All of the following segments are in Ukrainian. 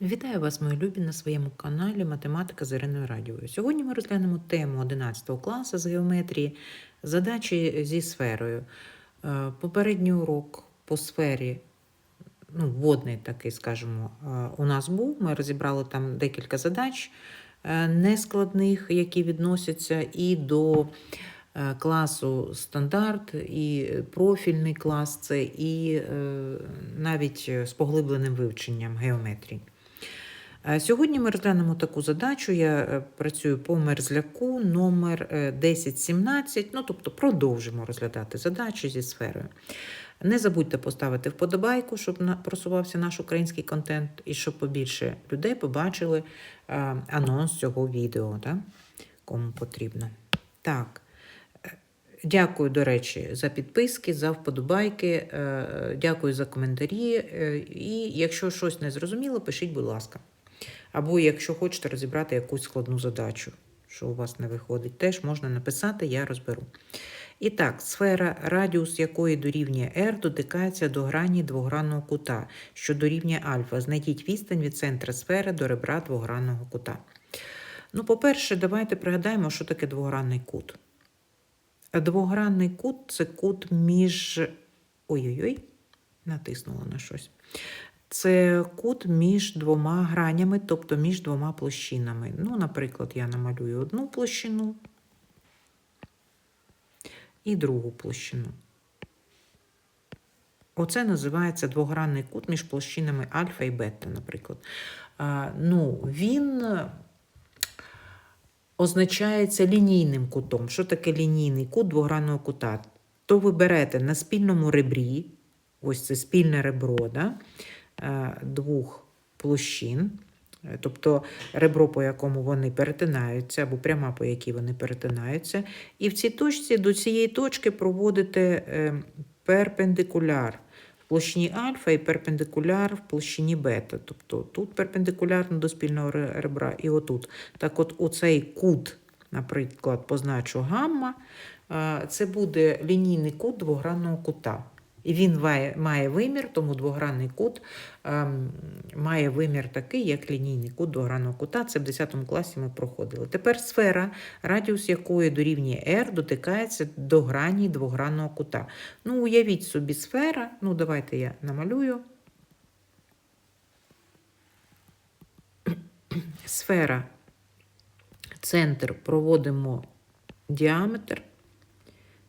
Вітаю вас, мої любі, на своєму каналі Математика з Іриною Радієвою. Сьогодні ми розглянемо тему 11 класу з геометрії, задачі зі сферою. Е, Попередній урок по сфері, ну, вводний такий, скажімо, е, у нас був. Ми розібрали там декілька задач е, нескладних, які відносяться і до класу стандарт, і профільний клас, це і навіть з поглибленим вивченням геометрії. Е, Сьогодні ми розглянемо таку задачу. Я е, працюю по мерзляку номер е, 1017, ну тобто продовжимо розглядати задачі зі сферою. Не забудьте поставити вподобайку, щоб просувався наш український контент і щоб побільше людей побачили е, анонс цього відео, да? кому потрібно. Так. е, Дякую, до речі, за підписки, за вподобайки, е, дякую за коментарі. е, І якщо щось не зрозуміло, пишіть, будь ласка. Або якщо хочете розібрати якусь складну задачу, що у вас не виходить, теж можна написати, я розберу. І так, сфера, радіус якої дорівнює r, дотикається до грані двогранного кута, що дорівнює альфа. Знайдіть відстань від центра сфери до ребра двогранного кута. Ну, по-перше, давайте пригадаємо, що таке двогранний кут. Двогранний кут це кут між. Ой-ой-ой, натиснула на щось. Це кут між двома гранями, тобто між двома площинами. Ну, наприклад, я намалюю одну площину і другу площину. Оце називається двогранний кут між площинами альфа і бета, наприклад. Ну, він означається лінійним кутом. Що таке лінійний кут двогранного кута? То ви берете на спільному ребрі, ось це спільне ребро, да? Е, двох площин, е, тобто ребро, по якому вони перетинаються, або пряма, по якій вони перетинаються. І в цій точці до цієї точки проводите е, перпендикуляр в площині альфа і перпендикуляр в площині бета. Тобто тут перпендикулярно до спільного ребра і отут. Так от оцей кут, наприклад, позначу гамма, це буде лінійний кут двогранного кута. І він має, вимір, тому двогранний кут ем, має вимір такий, як лінійний кут двогранного кута. Це в 10 класі ми проходили. Тепер сфера, радіус якої дорівнює r, дотикається до грані двогранного кута. Ну, уявіть собі сфера. Ну, давайте я намалюю. Сфера, центр проводимо діаметр.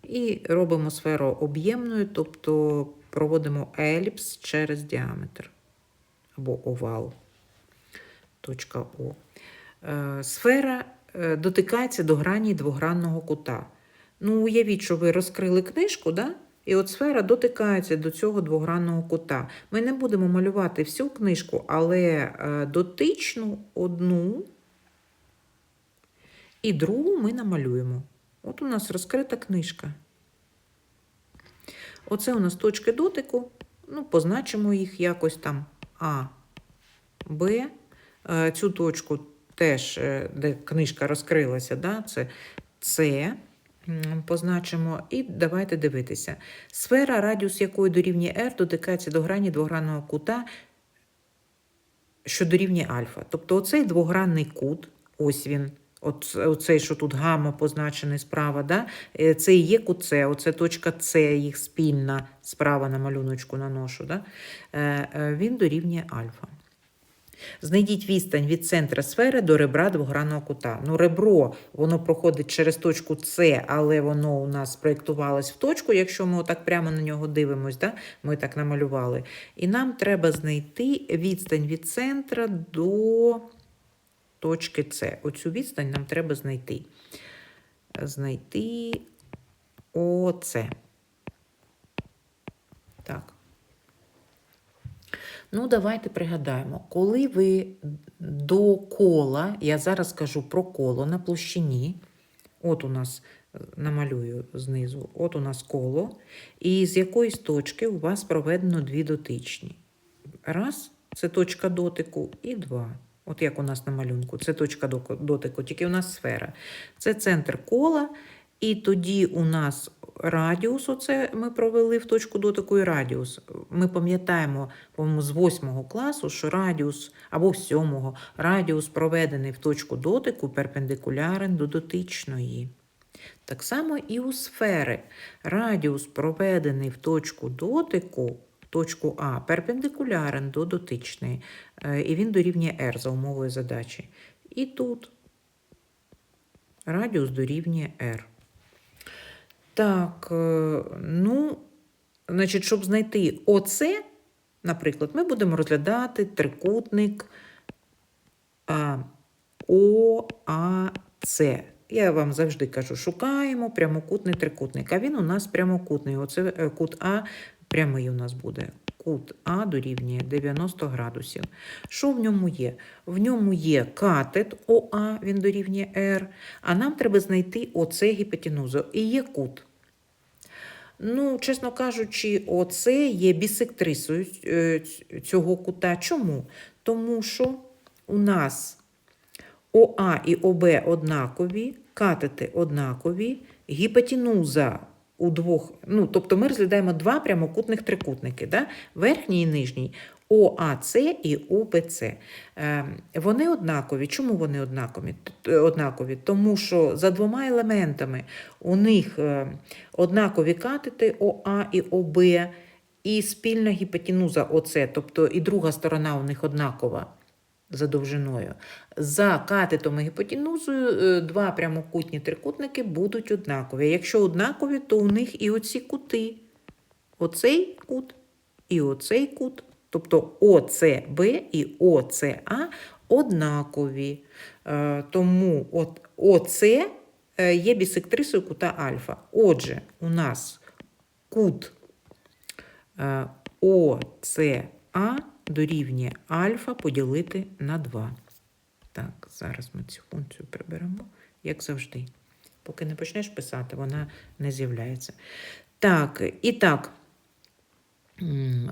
І робимо сферу об'ємною, тобто проводимо еліпс через діаметр або овал. Точка О. Е, Сфера е, дотикається до грані двогранного кута. Ну, уявіть, що ви розкрили книжку, да? і от сфера дотикається до цього двогранного кута. Ми не будемо малювати всю книжку, але е, дотичну одну і другу ми намалюємо. От у нас розкрита книжка. Оце у нас точки дотику. Ну, позначимо їх якось там А, Б. Е, Цю точку теж, е, де книжка розкрилася, да, це С. Позначимо і давайте дивитися. Сфера, радіус якої дорівнює R, дотикається до грані двогранного кута, що дорівнює альфа. Тобто оцей двогранний кут, ось він, от, оцей, що тут гамма позначений справа, да? е, це і є кут С, оце точка С, їх спільна справа на малюночку наношу, да? Е, е, він дорівнює альфа. Знайдіть відстань від центра сфери до ребра двогранного кута. Ну, ребро воно проходить через точку С, але воно у нас проєктувалось в точку, якщо ми отак прямо на нього дивимось, да? ми так намалювали. І нам треба знайти відстань від центра до точки С. Оцю відстань нам треба знайти. Знайти оце. Так. Ну, давайте пригадаємо, коли ви до кола, я зараз кажу про коло на площині, от у нас е, намалюю знизу, от у нас коло, і з якоїсь точки у вас проведено дві дотичні. Раз, це точка дотику, і два. От як у нас на малюнку, це точка дотику, тільки у нас сфера. Це центр кола, І тоді у нас радіус, оце ми провели в точку дотику і радіус. Ми пам'ятаємо, по-моєму, з 8 класу, що радіус або з 7 радіус проведений в точку дотику перпендикулярен до дотичної. Так само і у сфери. Радіус, проведений в точку дотику, точку А, перпендикулярен до дотичної, е, і він дорівнює R за умовою задачі. І тут радіус дорівнює R. Так, е, ну, значить, щоб знайти оце, наприклад, ми будемо розглядати трикутник ОАЦ. Я вам завжди кажу, шукаємо прямокутний трикутник, а він у нас прямокутний. Оце е, кут А прямий у нас буде. Кут А дорівнює 90 градусів. Що в ньому є? В ньому є катет ОА, він дорівнює R, а нам треба знайти оце гіпотенузу. І є кут. Ну, чесно кажучи, оце є бісектрисою е, цього кута. Чому? Тому що у нас ОА і ОБ однакові, катети однакові, гіпотенуза у двох. Ну, тобто ми розглядаємо два прямокутних трикутники, да? верхній і нижній. ОАЦ і ОБЦ. Е, вони однакові. Чому вони однакові? Однакові? Тому що за двома елементами у них е, однакові катети ОА і ОБ, і спільна гіпотенуза ОЦ, тобто і друга сторона у них однакова за довжиною. За катетом і гіпотенузою е, два прямокутні трикутники будуть однакові. Якщо однакові, то у них і оці кути. Оцей кут і оцей кут, тобто ОЦБ і ОЦА однакові. Е, Тому ОЦ е, є бісектрисою кута альфа. Отже, у нас кут ОЦА дорівнює альфа поділити на 2. Так, зараз ми цю функцію приберемо, як завжди. Поки не почнеш писати, вона не з'являється. Так, і так,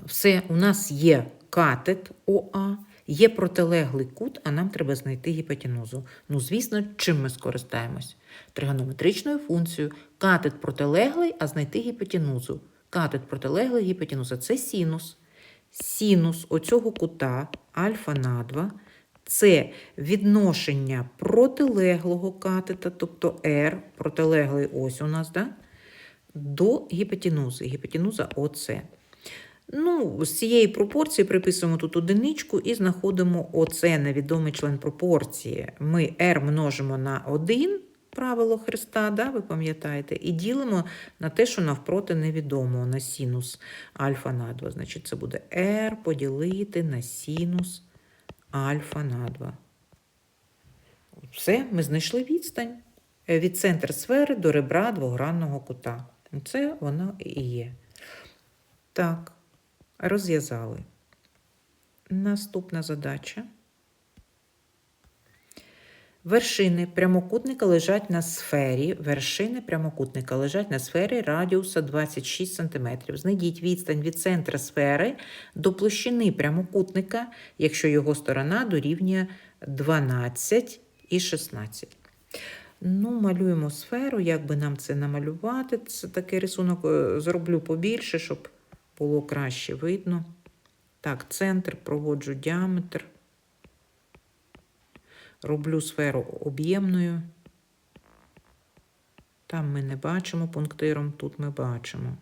все, у нас є катет ОА, є протилеглий кут, а нам треба знайти гіпотенузу. Ну, звісно, чим ми скористаємось? Тригонометричною функцією. Катет протилеглий, а знайти гіпотенузу. Катет протилеглий, гіпотенуза це синус. Синус оцього кута альфа на 2 це відношення протилеглого катета, тобто R, протилеглий ось у нас, да? до гіпотенузи. Гіпотенуза ОЦ. Ну, з цієї пропорції приписуємо тут одиничку і знаходимо ОЦ невідомий член пропорції. Ми R множимо на 1, правило Христа, да, ви пам'ятаєте, і ділимо на те, що навпроти невідомого, на синус альфа на 2. Значить, це буде R поділити на синус альфа на 2. Все, ми знайшли відстань е, від центру сфери до ребра двогранного кута. Це воно і є. Так, розв'язали. Наступна задача. Вершини прямокутника лежать на сфері. Вершини прямокутника лежать на сфері радіуса 26 см. Знайдіть відстань від центра сфери до площини прямокутника, якщо його сторона дорівнює 12 і 16. Ну, малюємо сферу. Як би нам це намалювати? Це такий рисунок е, зроблю побільше, щоб було краще видно. Так, центр, проводжу діаметр. Роблю сферу об'ємною. Там ми не бачимо пунктиром, тут ми бачимо.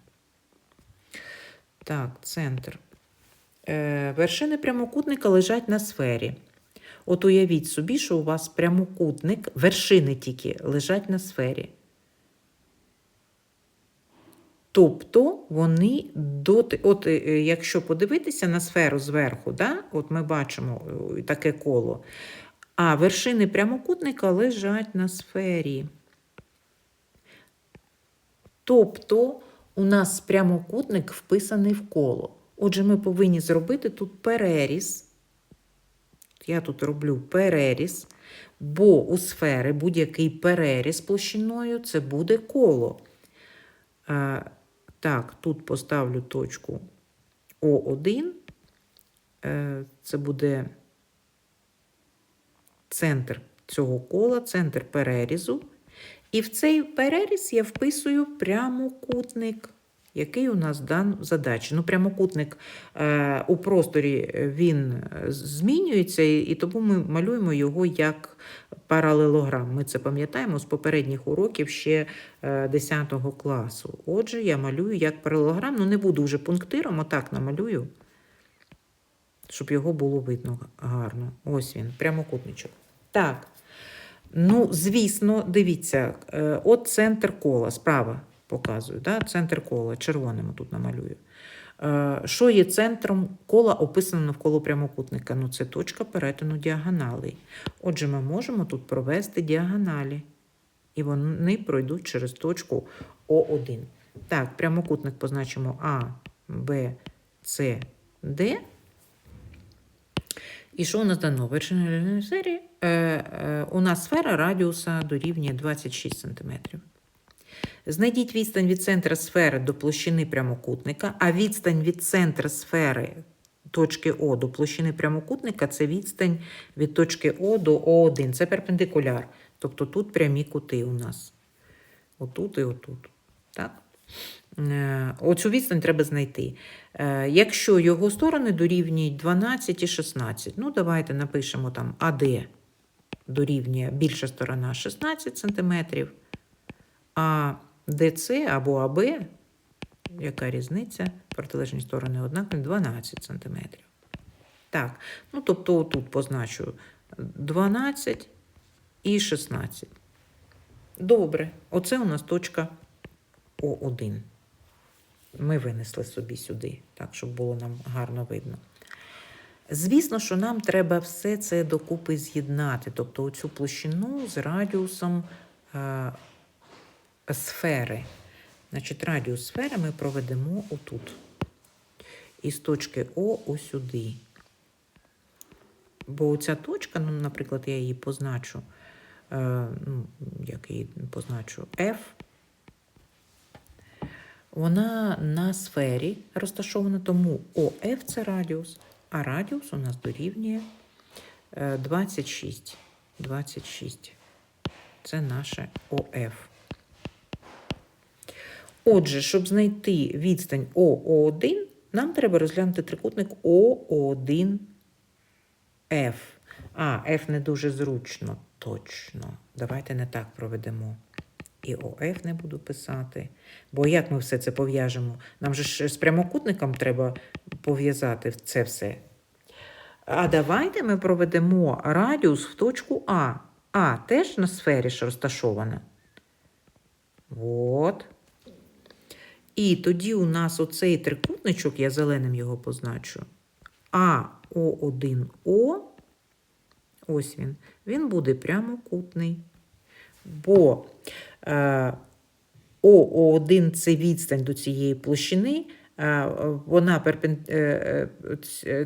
Так, центр. Е, вершини прямокутника лежать на сфері. От уявіть собі, що у вас прямокутник, вершини тільки лежать на сфері. Тобто вони доти, от е, якщо подивитися на сферу зверху, да, от ми бачимо е, таке коло, а вершини прямокутника лежать на сфері. Тобто у нас прямокутник вписаний в коло. Отже, ми повинні зробити тут переріз. Я тут роблю переріз, бо у сфери будь-який переріз площиною це буде коло. Так, тут поставлю точку О1. Е, Це буде центр цього кола, центр перерізу. І в цей переріз я вписую прямокутник, який у нас дан в задачі. Ну, прямокутник е, у просторі е, він е, змінюється, і, тому ми малюємо його як паралелограм. Ми це пам'ятаємо з попередніх уроків ще е, 10 класу. Отже, я малюю як паралелограм, ну не буду вже пунктиром, отак намалюю, щоб його було видно гарно. Ось він, прямокутничок. Так. Ну, звісно, дивіться, е, от центр кола, справа показую, да? центр кола, червоним тут намалюю. Е, Що є центром кола, описано навколо прямокутника? Ну, це точка перетину діагоналей. Отже, ми можемо тут провести діагоналі. І вони пройдуть через точку О1. Так, прямокутник позначимо А, Б, С, Д. І що у нас дано? Вершина серії. Е, е, у нас сфера радіуса дорівнює 26 см. Знайдіть відстань від центра сфери до площини прямокутника, а відстань від центра сфери точки О до площини прямокутника це відстань від точки О до О1. Це перпендикуляр. Тобто тут прямі кути у нас. Отут і отут. Так? Е, Оцю відстань треба знайти. Е, Якщо його сторони дорівнюють 12 і 16, ну давайте напишемо там АД дорівнює більша сторона 16 см, а ДЦ або АБ, яка різниця, протилежні сторони однакові, 12 см. Так, ну тобто тут позначу 12 і 16. Добре, оце у нас точка О1. Ми винесли собі сюди, так, щоб було нам гарно видно. Звісно, що нам треба все це докупи з'єднати, тобто оцю площину з радіусом е, сфери. Значить, радіус сфери ми проведемо отут. Із точки О ось сюди. Бо ця точка, ну, наприклад, я її позначу, е, ну, як її позначу, F, вона на сфері розташована, тому ОФ це радіус, а радіус у нас дорівнює е, 26. 26. Це наше ОФ. Отже, щоб знайти відстань ОО1, нам треба розглянути трикутник ОО1F. А, F не дуже зручно, точно. Давайте не так проведемо. І ОФ не буду писати. Бо як ми все це пов'яжемо? Нам же ж з прямокутником треба пов'язати це все. А давайте ми проведемо радіус в точку А. А теж на сфері ж розташована. От. І тоді у нас оцей трикутничок, я зеленим його позначу. АО1О, ось він, він буде прямокутний. Бо е, ОО1 це відстань до цієї площини. е, Вона е,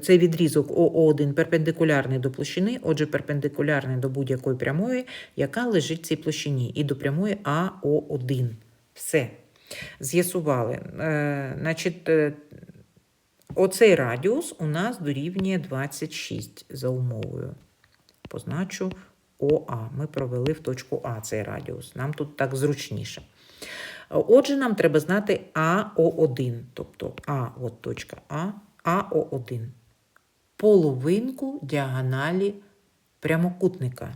цей відрізок ОО1 перпендикулярний до площини, отже, перпендикулярний до будь-якої прямої, яка лежить в цій площині, і до прямої АО1. Все. З'ясували. Значить, оцей радіус у нас дорівнює 26 за умовою. Позначу ОА. Ми провели в точку А цей радіус. Нам тут так зручніше. Отже, нам треба знати АО1, тобто А, от точка А, АО1. Половинку діагоналі прямокутника.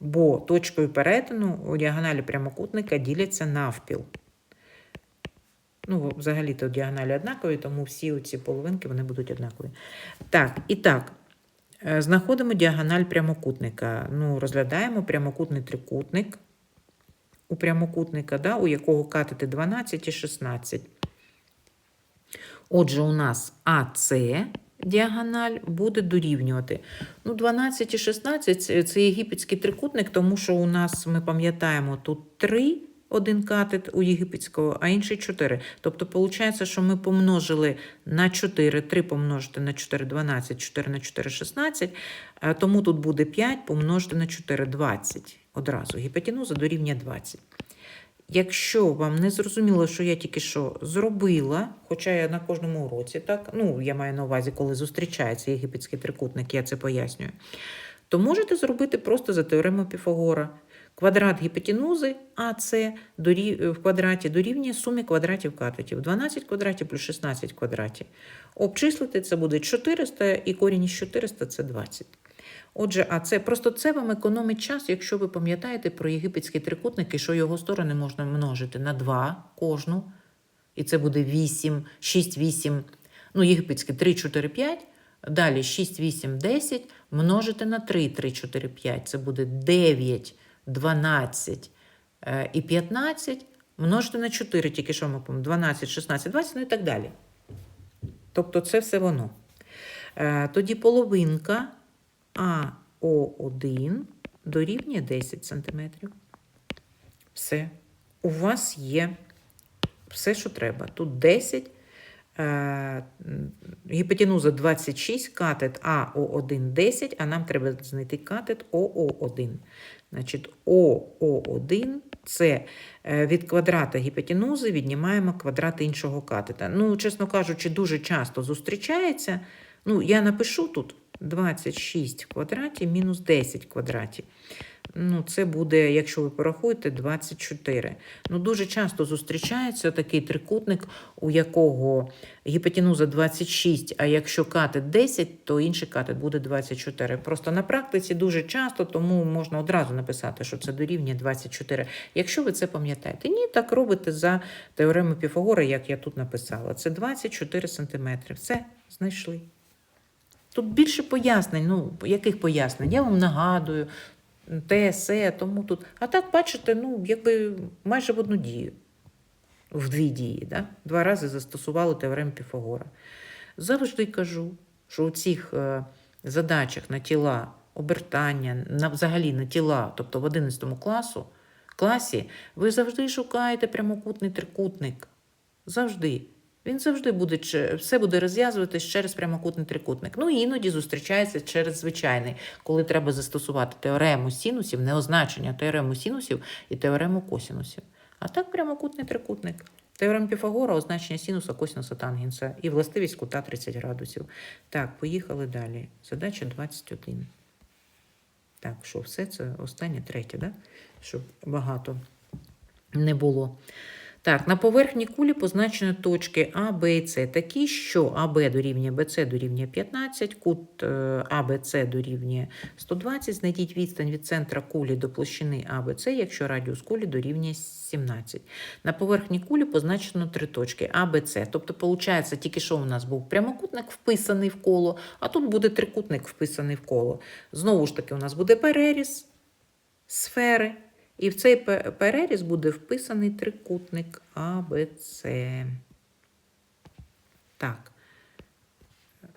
Бо точкою перетину у діагоналі прямокутника діляться навпіл. Ну, взагалі-то діагоналі однакові, тому всі ці половинки вони будуть однакові. Так, і так, знаходимо діагональ прямокутника. Ну, розглядаємо прямокутний трикутник у прямокутника, да, у якого катети 12 і 16. Отже, у нас АС діагональ буде дорівнювати. Ну, 12 і 16 це- це єгипетський трикутник, тому що у нас, ми пам'ятаємо, тут 3 один катет у єгипетського, а інший 4. Тобто, виходить, що ми помножили на 4, 3 помножити на 4, 12, 4 на 4, 16, тому тут буде 5 помножити на 4, 20 одразу. Гіпотенуза дорівнює 20. Якщо вам не зрозуміло, що я тільки що зробила, хоча я на кожному уроці, так, ну, я маю на увазі, коли зустрічається єгипетський трикутник, я це пояснюю, то можете зробити просто за теоремою Піфагора. Квадрат гіпотенузи АС в квадраті дорівнює сумі квадратів катетів. 12 квадратів плюс 16 квадратів. Обчислити це буде 400 і корінь із 400 це 20. Отже, а це просто це вам економить час, якщо ви пам'ятаєте про єгипетські трикутники, що його сторони можна множити на 2 кожну. І це буде 8, 6, 8, ну, єгипетське 3, 4, 5. Далі 6, 8, 10 множити на 3, 3, 4, 5. Це буде 9, 12 е, і 15. Множити на 4, тільки що ми помимо, 12, 16, 20, ну і так далі. Тобто це все воно. Е, Тоді половинка АО1 дорівнює 10 см. Все. У вас є все, що треба. Тут 10, е, гіпотенуза 26, катет АО1 10, а нам треба знайти катет ОО1. Значить, ОО1 це е, від квадрата гіпотенузи віднімаємо квадрат іншого катета. Ну, чесно кажучи, дуже часто зустрічається. Ну, я напишу тут 26 в квадраті мінус 10 в квадраті. Ну, це буде, якщо ви порахуєте, 24. Ну, дуже часто зустрічається такий трикутник, у якого гіпотенуза 26, а якщо катет 10, то інший катет буде 24. Просто на практиці дуже часто, тому можна одразу написати, що це дорівнює 24. Якщо ви це пам'ятаєте. Ні, так робите за теоремою Піфагора, як я тут написала. Це 24 см. Все, знайшли. Тут більше пояснень. Ну, яких пояснень? Я вам нагадую, те, се, тому тут. А так, бачите, ну, якби майже в одну дію. В дві дії. Да? Два рази застосували теорему Піфагора. Завжди кажу, що у цих е, задачах на тіла, обертання, на, взагалі на тіла, тобто в 11 класу, класі, ви завжди шукаєте прямокутний трикутник. Завжди. Він завжди буде все буде розв'язуватись через прямокутний трикутник. Ну і іноді зустрічається через звичайний, коли треба застосувати теорему синусів, не означення теорему синусів і теорему косінусів. А так прямокутний трикутник. Теорема Піфагора, означення синуса, косінуса, тангенса і властивість кута 30 градусів. Так, поїхали далі. Задача 21. Так, що все це останнє третє, да? щоб багато не було. Так, на поверхні кулі позначено точки А, Б і С такі, що АБ дорівнює БЦ дорівнює 15, кут е, АБЦ дорівнює 120. Знайдіть відстань від центра кулі до площини АБЦ, якщо радіус кулі дорівнює 17. На поверхні кулі позначено три точки А, Б, С. Тобто, виходить, тільки що у нас був прямокутник вписаний в коло, а тут буде трикутник вписаний в коло. Знову ж таки, у нас буде переріз сфери. І в цей переріз буде вписаний трикутник АБЦ. Так,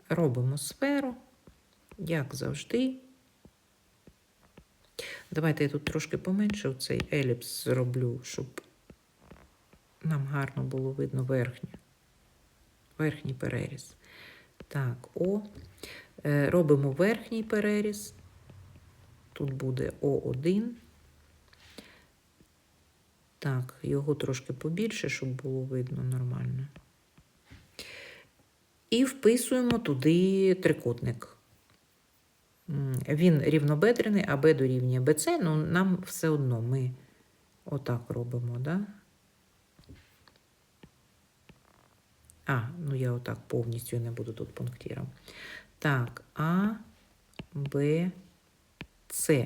робимо сферу, як завжди. Давайте я тут трошки поменше цей еліпс зроблю, щоб нам гарно було видно верхню. Верхній переріз. Так, О. Е, Робимо верхній переріз. Тут буде О1. Так, його трошки побільше, щоб було видно нормально. І вписуємо туди трикутник. Він рівнобедрений, а Б дорівнює БЦ, ну нам все одно ми отак робимо, да? А, ну я отак повністю не буду тут пунктиром. Так, А, Б, С.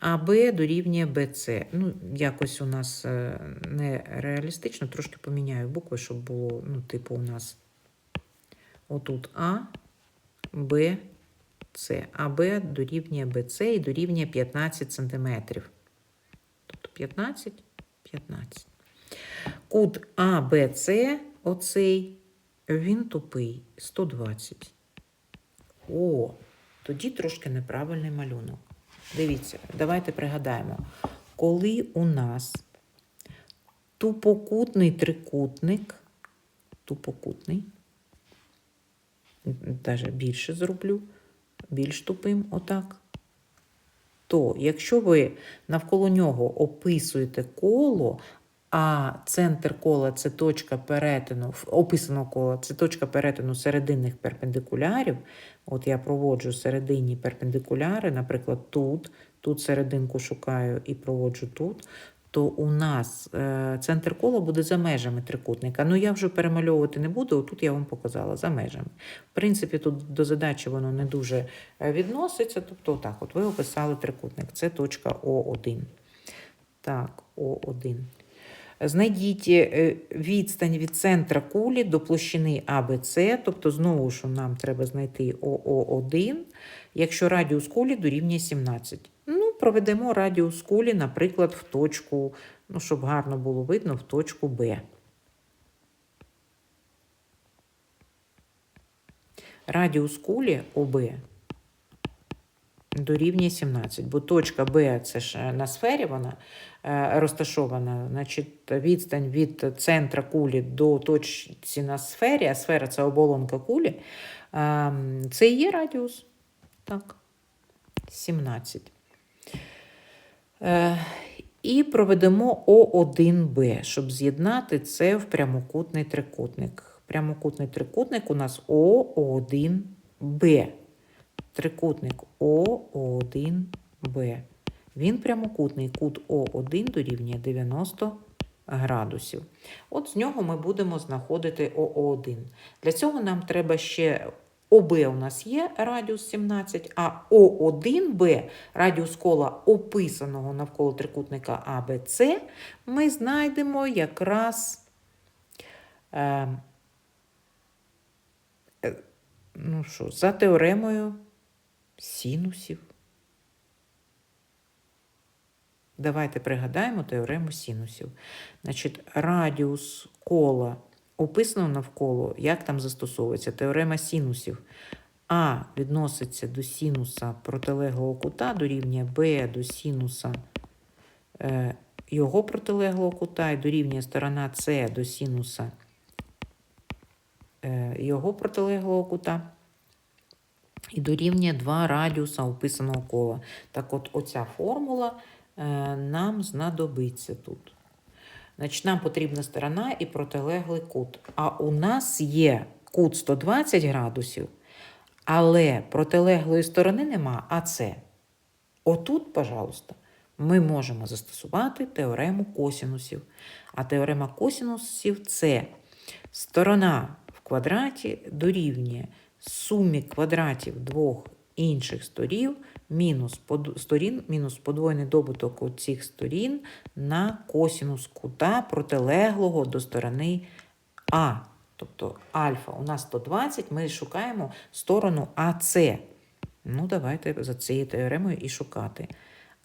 АБ дорівнює БЦ. Ну, якось у нас е, не реалістично, трошки поміняю букви, щоб було, ну, типу, у нас отут А, Б, С. АБ дорівнює БЦ і дорівнює 15 см. Тобто 15, 15. Кут АБЦ, оцей, він тупий, 120. О, тоді трошки неправильний малюнок. Дивіться, давайте пригадаємо, коли у нас тупокутний трикутник, тупокутний, навіть більше зроблю, більш тупим, отак, то якщо ви навколо нього описуєте коло, а центр кола це точка перетину, описаного кола, це точка перетину серединних перпендикулярів. От я проводжу серединні перпендикуляри, наприклад, тут, тут серединку шукаю і проводжу тут. То у нас е, центр кола буде за межами трикутника. Ну, я вже перемальовувати не буду, тут я вам показала за межами. В принципі, тут до задачі воно не дуже е, відноситься. Тобто, так, от ви описали трикутник. Це точка О1. Так, О1. Знайдіть е, відстань від центра кулі до площини АБЦ, тобто знову ж нам треба знайти ОО1, якщо радіус кулі дорівнює 17. Ну, проведемо радіус кулі, наприклад, в точку, ну, щоб гарно було видно, в точку Б. Радіус кулі ОБ дорівнює 17, бо точка Б це ж е, на сфері вона розташована. Значить, відстань від центра кулі до точці на сфері, а сфера це оболонка кулі, е, це і є радіус. Так, 17. Е, і проведемо О1Б, щоб з'єднати це в прямокутний трикутник. Прямокутний трикутник у нас О1Б. Трикутник О1Б. Він прямокутний кут О1 дорівнює 90 градусів. От з нього ми будемо знаходити ОО1. Для цього нам треба ще ОБ у нас є радіус 17, а О1Б радіус кола описаного навколо трикутника АБЦ ми знайдемо якраз е, е, ну що, за теоремою синусів. Давайте пригадаємо теорему синусів. Значить, радіус кола описано навколо, як там застосовується теорема синусів. А відноситься до синуса протилеглого кута, дорівнює Б до синуса е, його протилеглого кута і дорівнює сторона С до синуса е, його протилеглого кута. І дорівнює два радіуса описаного кола. Так от оця формула нам знадобиться тут. Значить, Нам потрібна сторона і протилеглий кут. А у нас є кут 120 градусів, але протилеглої сторони нема, а це. Отут, пожалуйста, ми можемо застосувати теорему косінусів. А теорема косінусів це сторона в квадраті дорівнює сумі квадратів двох інших сторін мінус сторін, мінус подвоєний добуток цих сторін на косінус кута протилеглого до сторони А. Тобто альфа у нас 120, ми шукаємо сторону АС. Ну, давайте за цією теоремою і шукати.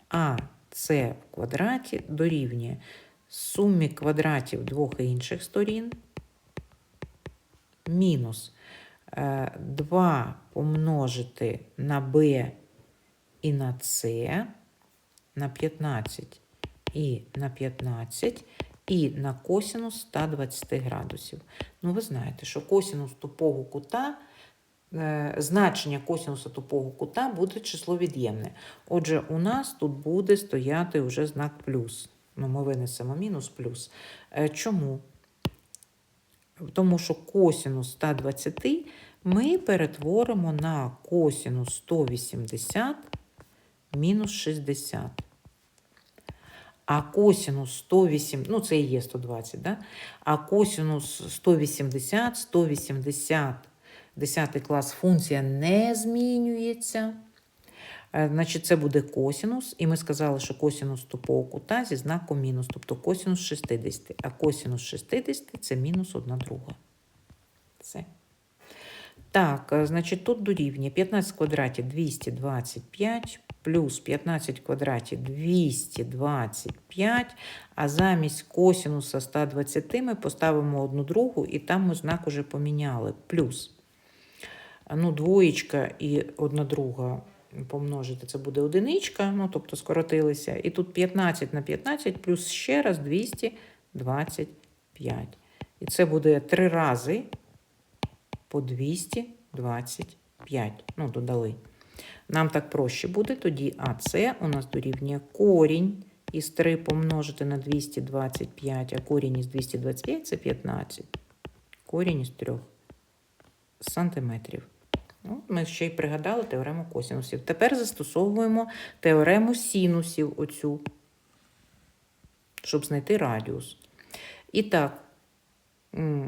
АС в квадраті дорівнює сумі квадратів двох інших сторін мінус 2 помножити на b і на c на 15 і на 15 і на косінус 120 градусів. Ну, ви знаєте, що косінус тупого кута, е, значення косінуса тупого кута буде число від'ємне. Отже, у нас тут буде стояти вже знак плюс. Ну, ми винесемо мінус плюс. Е, чому? Тому що косінус 120 ми перетворимо на косінус 180 мінус 60. А косінус 108, ну це і є 120, да? а косінус 180, 180, 10 клас функція не змінюється. Е, значить, це буде косінус, і ми сказали, що косінус тупого кута зі знаком мінус, тобто косінус 60. А косінус 60 це мінус 1 друга. Все. Так, е, значить, тут дорівнює 15 квадратів 225, плюс 15 квадратів 225, а замість косінуса 120 ми поставимо одну другу, і там ми знак уже поміняли. Плюс. Ну, двоєчка і одна друга помножити, це буде одиничка, ну, тобто скоротилися. І тут 15 на 15, плюс ще раз 225. І це буде три рази по 225. Ну, додали. Нам так проще буде, тоді АС у нас дорівнює корінь із 3 помножити на 225, а корінь із 225 це 15. Корінь із 3 сантиметрів. Ну, ми ще й пригадали теорему косінусів. Тепер застосовуємо теорему синусів оцю, щоб знайти радіус. І так,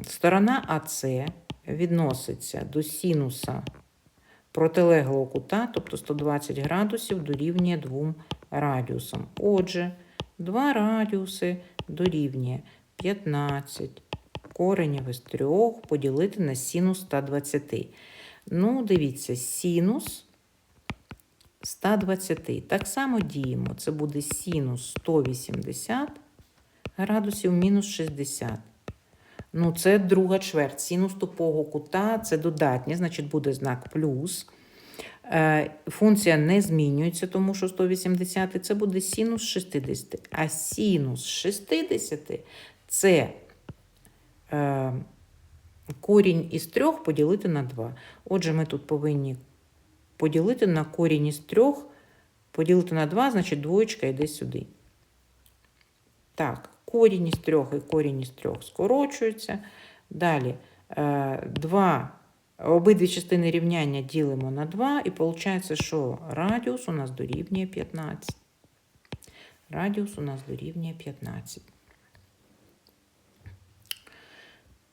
сторона АС відноситься до синуса протилеглого кута, тобто 120 градусів дорівнює двом радіусам. Отже, два радіуси дорівнює 15 коренів із 3 поділити на синус 120. Ну, дивіться, синус 120. Так само діємо. Це буде синус 180 градусів мінус 60. Ну, це друга чверть. Синус тупого кута це додатнє, значить буде знак плюс. Е, Функція не змінюється, тому що 180 це буде синус 60. А синус 60 це е, корінь із 3 поділити на 2. Отже, ми тут повинні поділити на корінь із 3, поділити на 2, значить двоєчка йде сюди. Так, корінь із 3 і корінь із 3 скорочуються. Далі 2, обидві частини рівняння ділимо на 2, і виходить, що радіус у нас дорівнює 15. Радіус у нас дорівнює 15.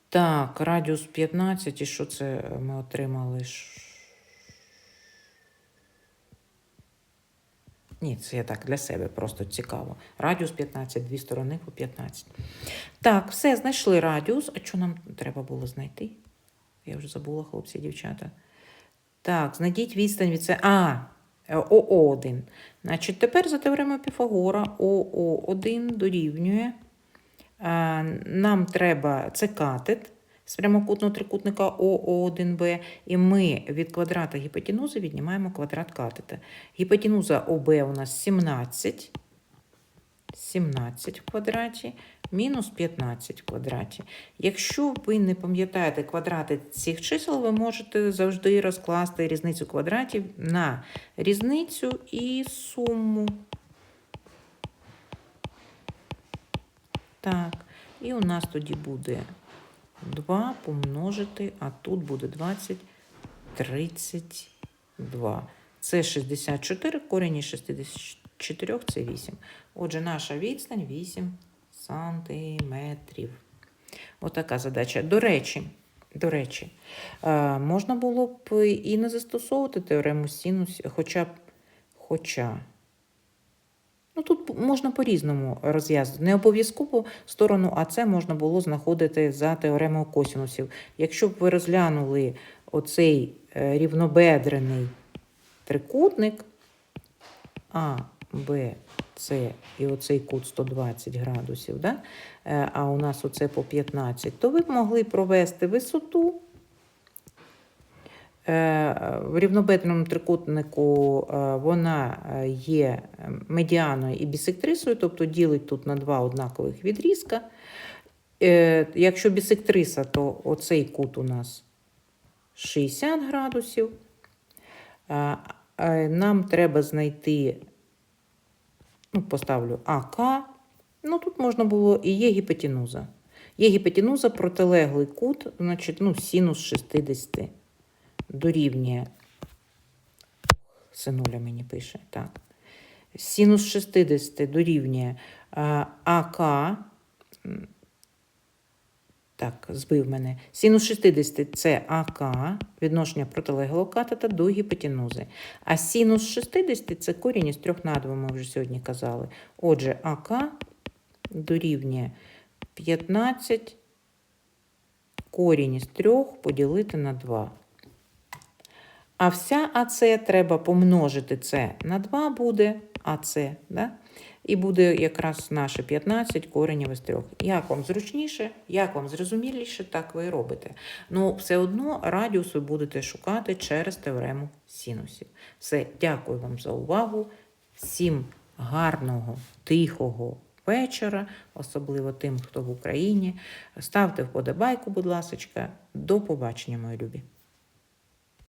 Так, радіус 15, і що це ми отримали? Ні, це я так для себе просто цікаво. Радіус 15, дві сторони по 15. Так, все, знайшли радіус. А що нам треба було знайти? Я вже забула, хлопці дівчата. Так, знайдіть відстань від це. А, е, ОО1. Значить, тепер за теоремою Піфагора ОО1 дорівнює. Нам треба це катет з прямокутного трикутника ОО1Б, і ми від квадрата гіпотенузи віднімаємо квадрат катета. Гіпотенуза ОБ у нас 17, 17 в квадраті, мінус 15 в квадраті. Якщо ви не пам'ятаєте квадрати цих чисел, ви можете завжди розкласти різницю квадратів на різницю і суму. Так, і у нас тоді буде 2 помножити, а тут буде 20, 32. Це 64, корінь із 64 це 8. Отже, наша відстань 8 сантиметрів. Отака задача. До речі, до речі, е, можна було б і не застосовувати теорему синусів, хоча б, хоча. Ну, тут можна по-різному розв'язати. Не обов'язково сторону АЦ можна було знаходити за теоремою косінусів. Якщо б ви розглянули оцей е, рівнобедрений трикутник А, Б, С і оцей кут 120 градусів, да? е, а у нас оце по 15, то ви б могли провести висоту. Е, В рівнобедреному трикутнику е, вона е, є медіаною і бісектрисою, тобто ділить тут на два однакових відрізка. Якщо бісектриса, то оцей кут у нас 60 градусів. Нам треба знайти, ну, поставлю АК. Ну, тут можна було і є гіпотенуза. Є гіпотенуза, протилеглий кут, значить, ну, синус 60 дорівнює. Синуля мені пише. Так. Синус 60 дорівнює АК. Так, збив мене. Синус 60 це АК, відношення протилеглого катета до гіпотенузи. А синус 60 це корінь із 3 на 2, ми вже сьогодні казали. Отже, АК дорівнює 15 корінь із 3 поділити на 2. А вся АЦ треба помножити це на 2 буде АЦ, да? і буде якраз наше 15 коренів із 3. Як вам зручніше, як вам зрозуміліше, так ви і робите. Ну, все одно радіус ви будете шукати через теорему синусів. Все, дякую вам за увагу. Всім гарного, тихого вечора, особливо тим, хто в Україні. Ставте вподобайку, будь ласка. До побачення, мої любі.